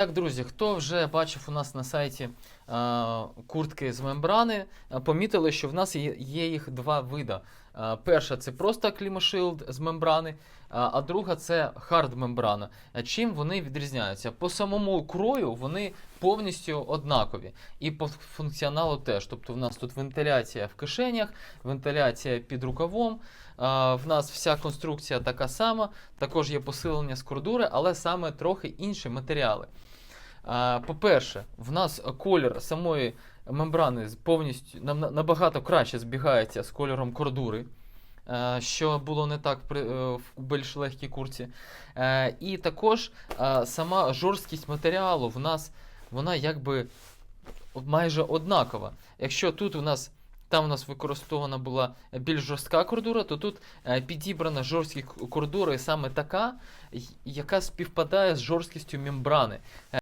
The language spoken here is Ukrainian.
Так, друзі, хто вже бачив у нас на сайті е, куртки з мембрани, е, помітили, що в нас є, їх два вида. Е, перша це просто клімашилд з мембрани, е, а друга це хард мембрана. Е, Чим вони відрізняються? По самому крою вони повністю однакові. І по функціоналу теж. Тобто в нас тут вентиляція в кишенях, вентиляція під рукавом. В нас вся конструкція така сама, також є посилення з кордури, але саме трохи інші матеріали. По-перше, в нас колір самої мембрани повністю набагато краще збігається з кольором кордури, е, що було не так е, в більш легкій курці. Е, І також сама жорсткість матеріалу в нас вона якби майже однакова. Якщо тут у нас там у нас використована була більш жорстка кордура, то тут підібрана жорсткість кордури саме така, яка співпадає з жорсткістю мембрани.